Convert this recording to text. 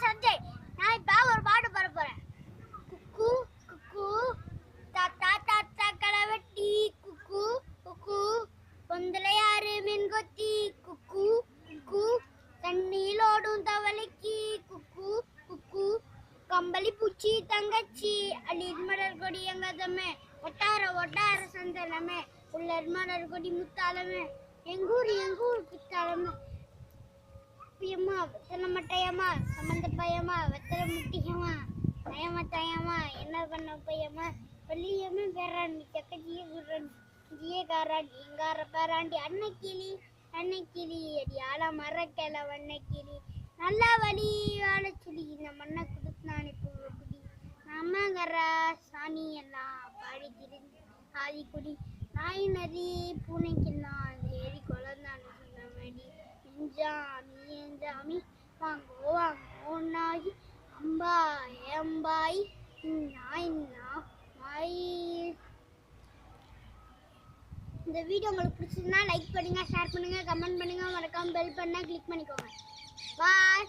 பேர் சஞ்சய் நான் இப்ப ஒரு பாட்டு பாட போறேன் குக்கு குக்கு தாத்தா தாத்தா களவெட்டி குக்கு குக்கு பொந்தலையாறு மீன் கொத்தி குக்கு குக்கு தண்ணியிலோடும் தவளைக்கு குக்கு குக்கு கம்பளி பூச்சி தங்கச்சி அள்ளிர் மலர் கொடி எங்கதமே ஒட்டார ஒட்டார சந்தனமே உள்ளர் மலர் கொடி முத்தாலமே எங்கூர் எங்கூர் குத்தாலமே பயமா வெத்தலை மட்டையம்மா சம்மந்த பயமா வெத்தலை முட்டியமா தயமா தயமா என்ன பண்ண பையம்மா? வெள்ளியமே பேராண்டி சக்கச்சியே குர்ராண்டி ஜியே காராண்டி எங்கார பேராண்டி அன்னைக்கிளி அன்னைக்கிளி அடி ஆள மரக்கல வண்ணக்கிளி நல்லா வழி வாழ சொல்லி இந்த மண்ணை கொடுத்தானே குடி நம்மங்கர சாணி எல்லாம் பாடி திரிஞ்சு ஆதி குடி. நாய் நதி பூனைக்கெல்லாம் அந்த ஏரி குழந்தான் சொன்ன மாதிரி எஞ்சாமி சாமி வாங்கோ வாங்கோ நாய். அம்பாய் அம்பாய் நாய் நாய் இந்த வீடியோ உங்களுக்கு பிடிச்சிருந்தா லைக் பண்ணுங்க ஷேர் பண்ணுங்க கமெண்ட் பண்ணுங்க. மறக்காம பெல் பண்ணா கிளிக் பண்ணிக்கோங்க. பாய்